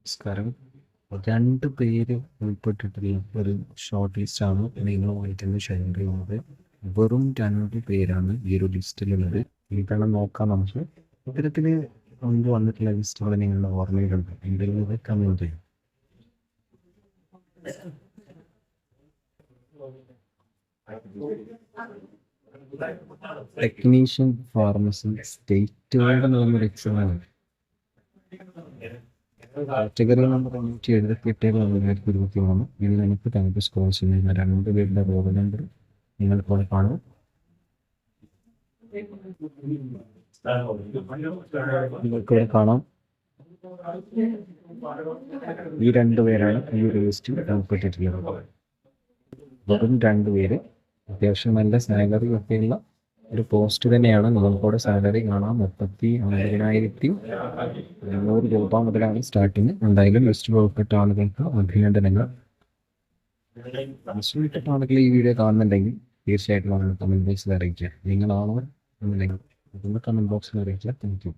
നമസ്കാരം. രണ്ട് പേര് ഉൾപ്പെട്ടിട്ടുള്ള ഒരു ഷോർട്ട് ലിസ്റ്റ് ആണ് നിങ്ങളുമായിട്ട് ഇന്ന് ഷെയർ ചെയ്യുന്നത് വെറും രണ്ട് പേരാണ് ഈ ഒരു ലിസ്റ്റിലുള്ളത് ഇതാണ് നോക്കാം നമുക്ക്. ഇത്തരത്തിൽ മുൻപ് വന്നിട്ടുള്ള ലിസ്റ്റുകൾ നിങ്ങളുടെ ഓർമ്മയിലുണ്ട്. എന്തെങ്കിലും കമന്റ് ചെയ്യും. ടെക്നീഷ്യൻ ഫാർമസി സ്റ്റേറ്റ് വൈഡ് എന്നൊരു കാറ്റഗറി നമ്പർ അഞ്ഞൂറ്റി എഴുപത്തി എട്ട് രണ്ടായിരത്തി ഇരുപത്തി മൂന്ന് ഇതിൽ എനിക്ക് താങ്ക് സ്കോർ രണ്ട് പേരുടെ റോൾ നമ്പർ നിങ്ങൾ ഇപ്പോൾ കാണും നിങ്ങൾക്ക് കാണാം. ഈ രണ്ടുപേരാണ് ഈ ഒരു ലിസ്റ്റിൽ ഉൾപ്പെട്ടിട്ടുള്ളത്. വെറും രണ്ടുപേര് അത്യാവശ്യം നല്ല സാലറി ഒക്കെയുള്ള ഒരു പോസ്റ്റ് തന്നെയാണ്. നമുക്കവിടെ സാലറി കാണാം. മുപ്പത്തി ഒമ്പതിനായിരത്തി എണ്ണൂറ് രൂപ മുതലാണ് സ്റ്റാർട്ടിങ് എന്തായാലും വെസ്റ്റ് ഉൾപ്പെട്ട ആളുകൾക്ക് അഭിനന്ദനങ്ങൾ. ആളുകൾ ഈ വീഡിയോ കാണുന്നുണ്ടെങ്കിൽ തീർച്ചയായിട്ടും നമ്മൾ ബോക്സിൽ അറിയിക്കുക. നിങ്ങളാണോ? എന്നുണ്ടെങ്കിൽ കമന്റ് ബോക്സിൽ അറിയിക്കുക. Thank you